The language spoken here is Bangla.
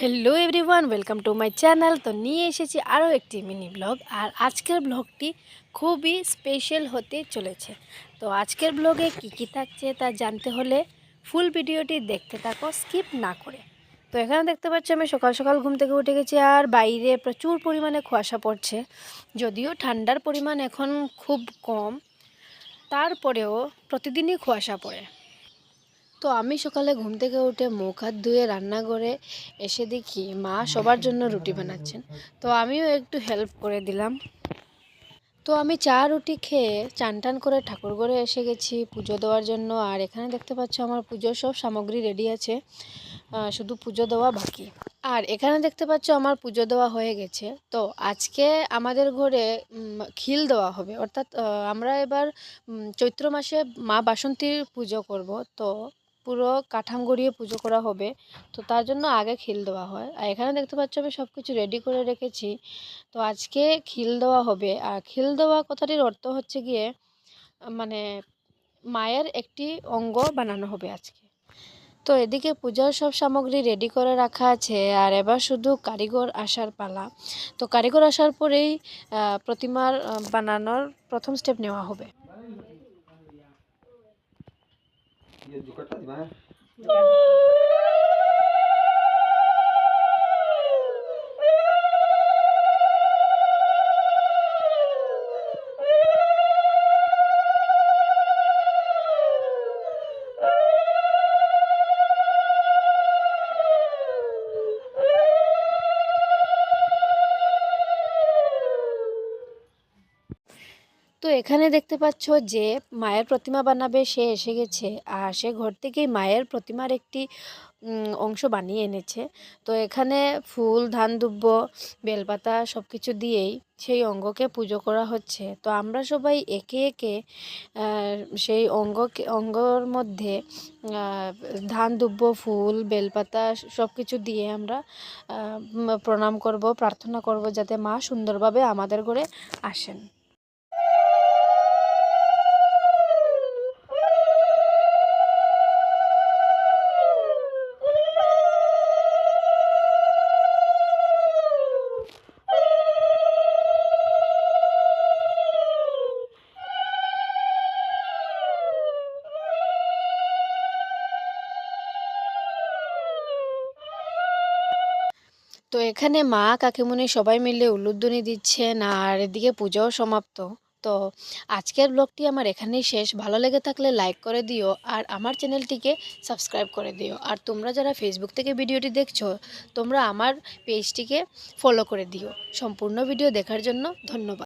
Hello everyone welcome to my channel তো নিয়ে এসেছি আরও একটি মিনি ব্লগ আর আজকের ব্লগটি খুবই স্পেশাল হতে চলেছে। তো আজকের ব্লগে কি কি থাকছে তা জানতে হলে ফুল ভিডিওটি দেখতে থাকো স্কিপ না করে। তো এখানে দেখতে পাচ্ছি আমি সকাল সকাল ঘুম থেকে উঠে গেছি, আর বাইরে প্রচুর পরিমাণে কুয়াশা পড়ছে। যদিও ঠান্ডার পরিমাণ এখন খুব কম, তারপরেও প্রতিদিনই কুয়াশা পড়ে। তো আমি সকালে ঘুম থেকে উঠে মুখ হাত ধুয়ে রান্না করে এসে দেখি মা সবার জন্য রুটি বানাচ্ছেন। তো আমিও একটু হেল্প করে দিলাম। তো আমি চা, রুটি খেয়ে চান টান করে ঠাকুর ঘরে এসে গেছি পুজো দেওয়ার জন্য। আর এখানে দেখতে পাচ্ছ আমার পুজোর সব সামগ্রী রেডি আছে। শুধু পুজো দেওয়া বাকি। আর এখানে দেখতে পাচ্ছ আমার পুজো দেওয়া হয়ে গেছে। তো আজকে আমাদের ঘরে খিল দেওয়া হবে। অর্থাৎ আমরা এবার চৈত্র মাসে মা বাসন্তীর পুজো করব। তো পুরো কাঠাম গড়িয়ে পুজো করা হবে। তো তার জন্য আগে খিল দেওয়া হয়। আর এখানে দেখতে পাচ্ছ আমি সব কিছু রেডি করে রেখেছি। তো আজকে খিল দেওয়া হবে। আর খিল দেওয়া কথাটির অর্থ হচ্ছে গিয়ে মানে মায়ের একটি অঙ্গ বানানো হবে আজকে। তো এদিকে পূজার সব সামগ্রী রেডি করে রাখা আছে। আর এবার শুধু কারিগর আসার পালা। তো কারিগর আসার পরেই প্রতিমার বানানোর প্রথম স্টেপ নেওয়া হবে। ये जुकटा दिमा তো এখানে দেখতে পাচ্ছ যে মায়ের প্রতিমা বানাবে, সে এসে গেছে। আর সে ঘর থেকেই মায়ের প্রতিমার একটি অংশ বানিয়ে এনেছে। তো এখানে ফুল, ধান, দুব্ব, বেলপাতা সব কিছু দিয়েই সেই অঙ্গকে পুজো করা হচ্ছে। তো আমরা সবাই একে একে সেই অঙ্গকে, অঙ্গর মধ্যে ধান, দুব্ব, ফুল, বেলপাতা সব কিছু দিয়ে আমরা প্রণাম করব, প্রার্থনা করব যাতে মা সুন্দরভাবে আমাদের ঘরে আসেন। তো এখানে মা কাকিমুনি সবাই মিলে উলুধ্বনি দিচ্ছেন আর এদিকে পুজোও সমাপ্ত। তো আজকের ব্লগটি আমার এখানেই শেষ। ভালো লেগে থাকলে লাইক করে দিও আর আমার চ্যানেলটিকে সাবস্ক্রাইব করে দিও। আর তোমরা যারা ফেসবুক থেকে ভিডিওটি দেখছ, তোমরা আমার পেজটিকে ফলো করে দিও। সম্পূর্ণ ভিডিও দেখার জন্য ধন্যবাদ।